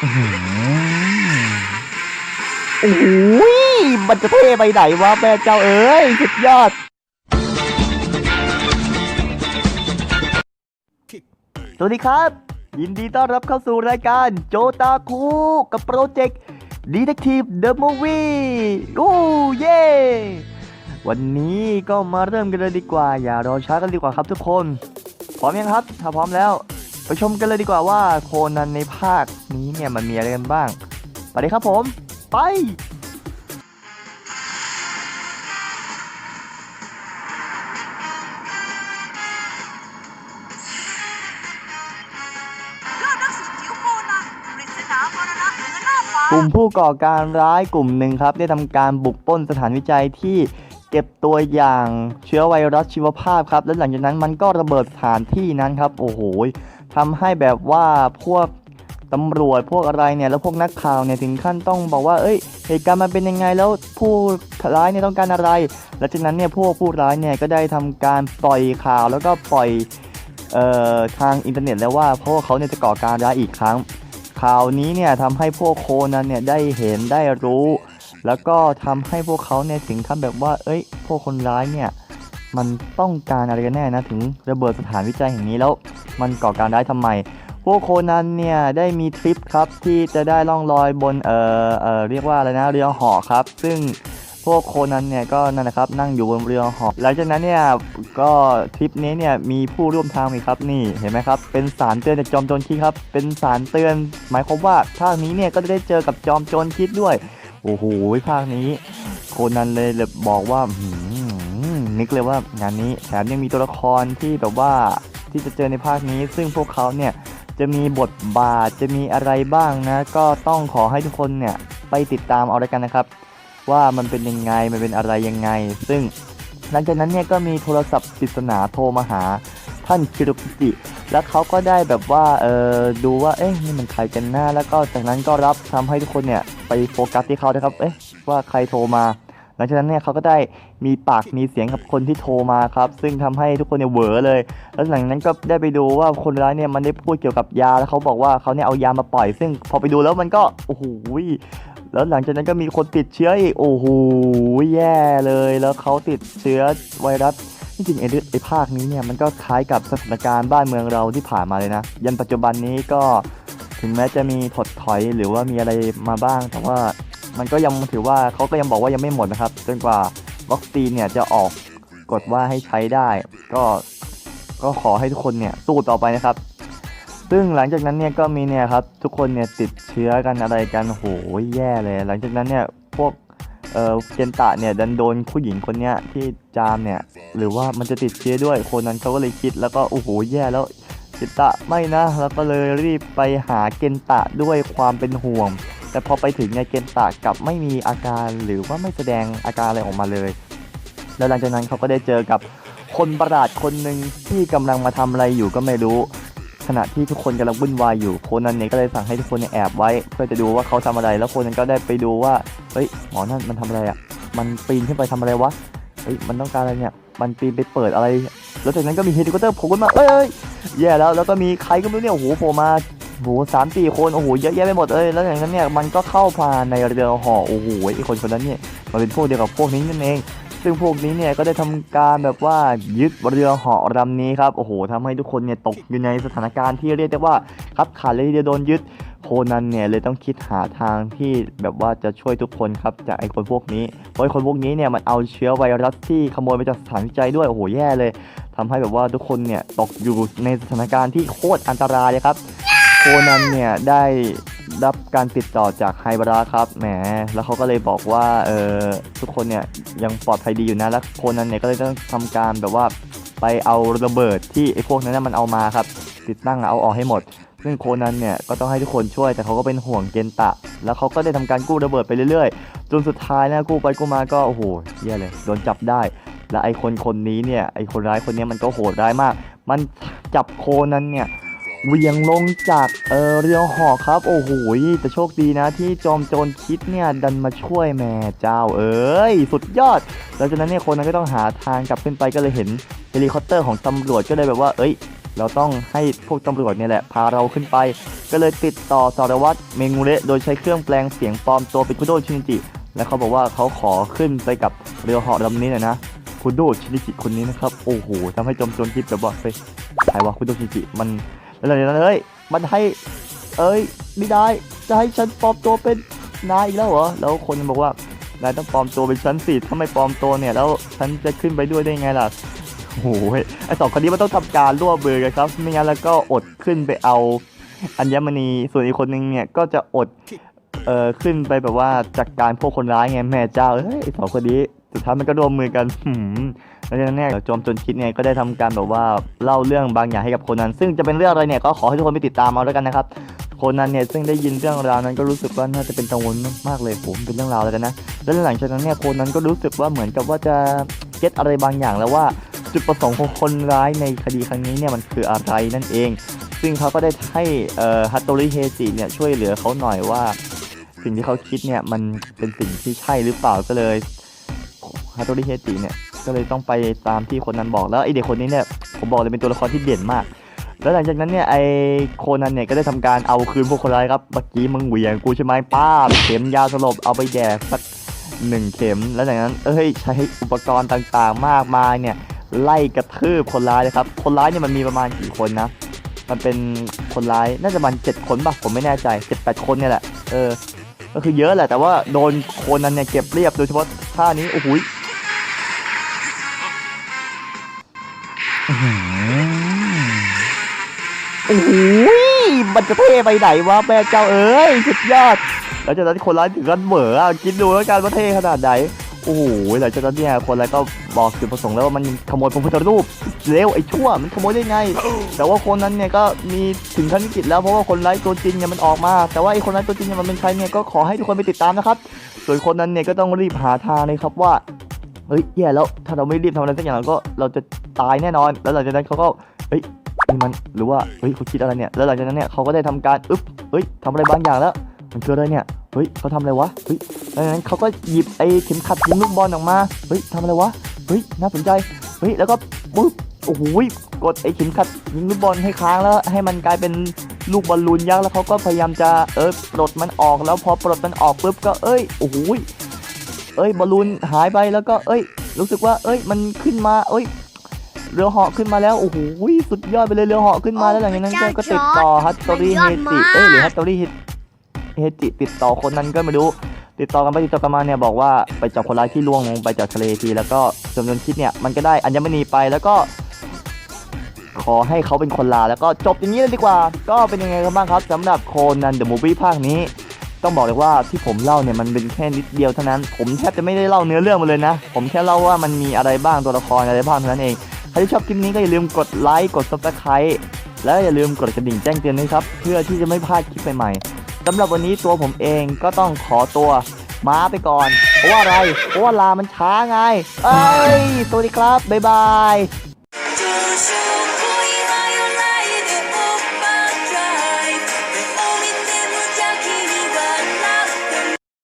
โอ้ยมันจะเท่ไปไหนวะแม่เจ้าเอ้ยสุดยอด สวัสดีครับ ยินดีต้อนรับเข้าสู่รายการโจตาคูกับโปรเจกต์ Detective The Movie โอ้เย่วันนี้ก็มาเริ่มกันเลยดีกว่า อย่ารอช้ากันดีกว่าครับทุกคน พร้อมยังครับ ถ้าพร้อมแล้ว ไปชมกันเลยดีกว่าว่าโคนันในภาคนี้เนี่ยมันมีอะไรกันบ้าง ไปเลยครับผม ไปยอดนักสืบจิ๋วโคนันปริศนามรณะเหนือหน้าฟ้ากลุ่มผู้ก่อการร้ายกลุ่มหนึ่งครับ ได้ทำการบุกปล้นสถานวิจัยที่เก็บตัวอย่างเชื้อไวรัสชีวภาพครับ แล้วหลังจากนั้นมันก็ระเบิดสถานที่นั้นครับ โอ้โห ทำให้แบบว่าพวกตำรวจพวกอะไรเนี่ยแล้วพวกนักข่าวเนี่ยถึงขั้นต้องบอกว่าเอ้ยเหตุการณ์มันเป็นยังไงแล้วผู้ร้ายเนี่ยต้องการอะไร หลังจากนั้นเนี่ยพวกผู้ร้ายเนี่ยก็ได้ทำการปล่อยข่าวแล้วก็ปล่อยเอ่อทางอินเทอร์เน็ตแล้วว่าพวกเขาเนี่ยจะก่อการร้ายอีกครั้ง ข่าวนี้เนี่ยทำให้พวกโคนันเนี่ยได้เห็นได้รู้ แล้วก็ทำให้พวกเขาเนี่ยถึงขั้นแบบว่า เอ้ย พวกคนร้ายเนี่ยมันต้องการอะไรกันแน่นะถึงระเบิดสถานวิจัยแห่งนี้แล้ว มันก่อการร้ายทำไม พวกโคนันเนี่ยได้มีทริปครับที่จะได้ล่องลอยบนเอ่อเอ่อเรียกว่าอะไรนะเรือหาะครับ ซึ่งพวกโคนันเนี่ยก็นั่นนะครับนั่งอยู่บนเรือหาะหลังจากนั้นเนี่ยก็ทริปนี้เนี่ยมีผู้ร่วมทางมีกครับนี่เห็นไหมครับเป็นสารเตือนจากจอมโจรคิดครับเป็นสารเตือน หมายความว่าภาคนี้เนี่ยก็จะได้เจอกับจอมโจรคิดด้วยโอ้โหภาคนี้ โคนันเลยเลยบอกว่าหืมนึกเลยว่างานนี้แถมยังมีตัวละครที่แบบว่า ที่จะเจอในภาคนี้ ซึ่งพวกเขาเนี่ยจะมีบทบาทจะมีอะไรบ้างนะ ก็ต้องขอให้ทุกคนเนี่ยไปติดตามเอาละกันนะครับ ว่ามันเป็นยังไงมันเป็นอะไรยังไง ซึ่งหลังจากนั้นเนี่ยก็มีโทรศัพท์ปริศนาโทรมาหาท่านคิโรกิจิแล้วเขาก็ได้แบบว่าเออดูว่าเอ๊ะนี่มันใครกันหน้า แล้วก็จากนั้นก็รับทำให้ทุกคนเนี่ยไปโฟกัสที่เขานะครับเอ๊ะว่าใครโทรมา หลังจากนั้นเนี่ยเขาก็ได้มีปากมีเสียงกับคนที่โทรมาครับ ซึ่งทำให้ทุกคนเนี่ยเหวอเลย แล้วหลังจากนั้นก็ได้ไปดูว่าคนร้ายเนี่ยมันได้พูดเกี่ยวกับยาแล้วเขาบอกว่าเขาเนี่ยเอายามาปล่อย ซึ่งพอไปดูแล้วมันก็โอ้โหแล้วหลังจากนั้นก็มีคนติดเชื้ออีกโอ้โหแย่เลย แล้วเขาติดเชื้อไวรัสจริงๆไอ้เรื่องไอ้ภาคนี้เนี่ยมันก็คล้ายกับสถานการณ์บ้านเมืองเราที่ผ่านมาเลยนะ ยันปัจจุบันนี้ก็ถึงแม้จะมีถดถอยหรือว่ามีอะไรมาบ้าง แต่ว่า มันก็ยังถือว่าเขาก็ยังบอกว่ายังไม่หมดนะครับ จนกว่าวัคซีนเนี่ยจะออกกฎว่าให้ใช้ได้ ก็ก็ขอให้ทุกคนเนี่ยสู้ต่อไปนะครับ ซึ่งหลังจากนั้นเนี่ยก็มีเนี่ยครับทุกคนเนี่ยติดเชื้อกันอะไรกันโหแย่เลย หลังจากนั้นเนี่ยพวกเออเจนตะเนี่ยดันโดนผู้หญิงคนเนี้ยที่จามเนี่ยหรือว่ามันจะติดเชื้อด้วยคนนั้นเขาก็เลยคิดแล้วก็โอ้โหแย่แล้วเจนตะไม่นะแล้วก็เลยรีบไปหาเกนตะด้วยความเป็นห่วง แต่พอไปถึงเนี่ยเกนตะกลับไม่มีอาการหรือว่าไม่แสดงอาการอะไรออกมาเลย แล้วหลังจากนั้นเขาก็ได้เจอกับคนประหลาดคนหนึ่งที่กำลังมาทำอะไรอยู่ก็ไม่รู้ ขณะที่ทุกคนกำลังวุ่นวายอยู่โคนันเนี่ยก็เลยสั่งให้ทุกคนเนี่ยแอบไว้ เพื่อจะดูว่าเขาทำอะไรแล้วโคนันก็ได้ไปดูว่าเฮ้ยหมอนั่นมันทำอะไรอะมันปีนขึ้นไปทำอะไรวะเฮ้ยมันต้องการอะไรเนี่ยมันปีนไปเปิดอะไร แล้วจากนั้นก็มีเฮลิคอปเตอร์โผล่ขึ้นมาเอ้ยเอ้ยแย่แล้วแล้วก็มีใครก็ไม่รู้เนี่ยโอ้โหโผล่มา โอ้โหสามสี่คนโอ้โหเยอะแยะไปหมดเอ้ยแล้วจากนั้นเนี่ยมันก็เข้ามาในเรือห่อโอ้โหไอคนคนนั้นเนี่ยมันเป็นพวกเดียวกับพวกนี้นั่นเอง ซึ่งพวกนี้เนี่ยก็ได้ทำการแบบว่ายึดเรือหาะลำนี้ครับโอ้โหทำให้ทุกคนเนี่ยตกอยู่ในสถานการณ์ที่เรียกได้ว่าคับขันเลยทีเดียวโดนยึดโคนันเนี่ยเลยต้องคิดหาทางที่แบบว่าจะช่วยทุกคนครับจากไอ้คนพวกนี้เพราะไอ้คนพวกนี้เนี่ยมันเอาเชื้อไวรัสที่ขโมยมาจากสถานวิจัยด้วยโอ้โหแย่เลยทำให้แบบว่าทุกคนเนี่ยตกอยู่ในสถานการณ์ที่โคตรอันตรายเลยครับ โคนันเนี่ยได้รับการติดต่อจากไฮบราครับแหมแล้วเขาก็เลยบอกว่าเออทุกคนเนี่ยยังปลอดภัยดีอยู่นะแล้วโคนันเนี่ยก็เลยต้องทำการแบบว่าไปเอาระเบิดที่ไอ้พวกนั้นนะมันเอามาครับ ติดตั้งเอาออกให้หมด ซึ่งโคนันเนี่ยก็ต้องให้ทุกคนช่วยแต่เขาก็เป็นห่วงเกนตะ แล้วเขาก็ได้ทำการกู้ระเบิดไปเรื่อยๆจนสุดท้ายนะกู้ไปกู้มาก็โอ้โหแย่เลยโดนจับได้ และไอ้คนคนนี้เนี่ยไอ้คนร้ายคนนี้มันก็โหดร้ายมาก มันจับโคนันเนี่ย เวียงลงจากเออเรือหอครับ โอ้โหแต่โชคดีนะที่จอมโจรคิดเนี่ยดันมาช่วยแม่เจ้าเอ้ยสุดยอดหลังจากนั้นเนี่ยคนนั้นก็ต้องหาทางกลับขึ้นไปก็เลยเห็นเฮลิคอปเตอร์ของตำรวจก็เลยแบบว่า เอ้ย เราต้องให้พวกตำรวจเนี่ยแหละพาเราขึ้นไป ก็เลยติดต่อสารวัตรเมงูเระโดยใช้เครื่องแปลงเสียงปลอมตัวเป็นคุโดชินิจิและเขาบอกว่าเขาขอขึ้นไปกับเรือเหาะลำนี้หน่อยนะคุโดชินิจิคนนี้นะครับโอ้โหทำให้จอมโจรคิดแบบว่าเฮ้ยใครวะคุโดชินิจิมัน แล้วหลังจากนั้นเอ้ยมันให้ เอ้ยไม่ได้จะให้ฉันปลอมตัวเป็นนายอีกแล้วเหรอแล้วคนบอกว่านายต้องปลอมตัวเป็นฉันสิถ้าไม่ปลอมตัวเนี่ยแล้วฉันจะขึ้นไปด้วยได้ไงล่ะโอ้โหไอสองคนนี้มันต้องทำการร่วมมือกันครับ ไม่งั้นแล้วก็อดขึ้นไปเอา อัญมณีส่วนอีกคนนึงเนี่ยก็จะอดเอ่อขึ้นไปแบบว่าจัดการพวกคนร้ายไงแม่เจ้าเฮ้ยไอ้สองคนนี้ สุดท้ายมันก็รวมมือกันหืมแล้วจากนั้นเนี่ยโจมจนคิดเนี่ยก็ได้ทำการแบบว่าเล่าเรื่องบางอย่างให้กับโคนนั้นซึ่งจะเป็นเรื่องอะไรเนี่ยก็ขอให้ทุกคนไปติดตามเอาแล้วกันนะครับ โคนนั้นเนี่ยซึ่งได้ยินเรื่องราวนั้นก็รู้สึกว่าน่าจะเป็นกังวลมากๆเลยผมเป็นเรื่องราวแล้วกันนะ แล้วหลังจากนั้นเนี่ยโคนนั้นก็รู้สึกว่าเหมือนกับว่าจะเก็ตอะไรบางอย่างแล้วว่าจุดประสงค์ของคนร้ายในคดีครั้งนี้เนี่ยมันคืออะไรนั่นเอง ซึ่งเขาก็ได้ให้ฮัตโตริเฮจิเนี่ยช่วยเหลือเขาหน่อยว่า สิ่งที่เขาคิดเนี่ยมันเป็นสิ่งที่ใช่หรือเปล่าก็เลย ฮัตโตริเฮจิเนี่ยก็เลยต้องไปตามที่คนนั้นบอกแล้วไอเด็กคนนี้เนี่ยผมบอกเลยเป็นตัวละครที่เด่นมาก แล้วหลังจากนั้นเนี่ยไอโคนันเนี่ยก็ได้ทำการเอาคืนพวกคนร้ายครับเมื่อกี้มึงเหวี่ยงกูใช่ไหมป้าเข็มยาสลบเอาไปแดกสักหนึ่งเข็ม แล้วจากนั้นเอ้ยใช้อุปกรณ์ต่างๆมากมายเนี่ยไล่กระทืบคนร้ายเลยครับ คนร้ายเนี่ยมันมีประมาณกี่คนนะ มันเป็นคนร้ายน่าจะประมันเจ็ดคนป่ะผมไม่แน่ใจเจ็ดแปดคนเนี่ยแหละ เออ ก็คือเยอะแหละ แต่ว่าโดนโคนนั้นเนี่ยเก็บเรียบโดยเฉพาะท่านี้ โอ้โห โอ้โหยมันจะเท่ไปไหนวะแม่เจ้าเอ้ยสุดยอดแล้วจากนั้นคนร้ายถึงกันเหม่ออะคิดดูแล้วกันว่าเท่ขนาดไหนโอ้โหหลังจากนั้นเนี่ยคนร้ายก็บอกจุดประสงค์แล้วว่ามันขโมยพระพุทธรูปเร็วไอ้ชั่วมันขโมยได้ไง แต่ว่าคนนั้นเนี่ยก็มีถึงขั้นวิกฤตแล้วเพราะว่าคนร้ายตัวจริงเนี่ยมันออกมา แต่ว่าไอ้คนร้ายตัวจริงเนี่ยมันเป็นใครเนี่ยก็ขอให้ทุกคนไปติดตามนะครับ ส่วนคนนั้นเนี่ยก็ต้องรีบหาทางเลยครับว่าเฮ้ยแย่แล้วถ้าเราไม่รีบทำอะไรสักอย่างเราก็เราจะตายแน่นอน แล้วหลังจากนั้นเขาก็เฮ้ย นี่มันหรือว่าเฮ้ยเขาคิดอะไรเนี่ยแล้วหลังจากนั้นเนี่ยเขาก็ได้ทำการอึ๊บเฮ้ยทำอะไรบางอย่างแล้ว มันคืออะไรเนี่ยเฮ้ยเขาทำอะไรวะเฮ้ยแล้วจากนั้นเขาก็หยิบไอ้เข็มขัดยิงลูกบอลออกมาเฮ้ยทำอะไรวะเฮ้ยน่าสนใจเฮ้ยแล้วก็ปุ๊บโอ้โหกดไอ้เข็มขัดยิงลูกบอลให้ค้างแล้ว ให้มันกลายเป็นลูกบอลลูนยักษ์แล้วเขาก็พยายามจะเออปลดมันออกแล้วพอปลดมันออกปุ๊บก็เอ้ยโอ้โหเอ้ยบอลลูนหายไปแล้วก็เอ้ย รู้สึกว่าเอ้ยมันขึ้นมาเอ้ย เรือเหาะขึ้นมาแล้วโอ้โหยสุดยอดไปเลยเรือเหาะขึ้นมาแล้วหลังจากนั้นก็ก็ติดต่อฮัตโตริเฮจิเอ้ยหรือฮัตโตริเฮจิติดต่อคนนั้นก็ไม่รู้ ติดต่อกันไปติดต่อกันมาเนี่ยบอกว่าไปจับคนร้ายที่ล่วงลงไปจากทะเลทีแล้วก็จำนวนคิดเนี่ยมันก็ได้อัญมณีไปแล้วก็ ขอให้เขาเป็นคนลาแล้วก็จบอย่างนี้เลยดีกว่า ก็เป็นยังไงกันบ้างครับสำหรับโคนันเดอะมูฟวี่ภาคนี้ต้องบอกเลยว่าที่ผมเล่าเนี่ยมันเป็นแค่นิดเดียวเท่านั้น ผมแทบจะไม่ได้เล่าเนื้อเรื่องมาเลยนะ ผมแค่เล่าว่ามันมีอะไรบ้างตัวละครอะไรบ้างเท่านั้นเองใคร ที่ชอบคลิปนี้ก็อย่าลืมกดไลค์กดซับสไคร b e และอย่าลืมกดกระดิ่งแจ้งเตือนด้วยครับ เพื่อที่จะไม่พลาดคลิปใหม่ๆสำหรับวันนี้ตัวผมเองก็ต้องขอตัวมาไปก่อน เพราะว่าอะไร เพราะว่าลามันช้าไง เอ้ย สวัสดีครับ บ๊ายบาย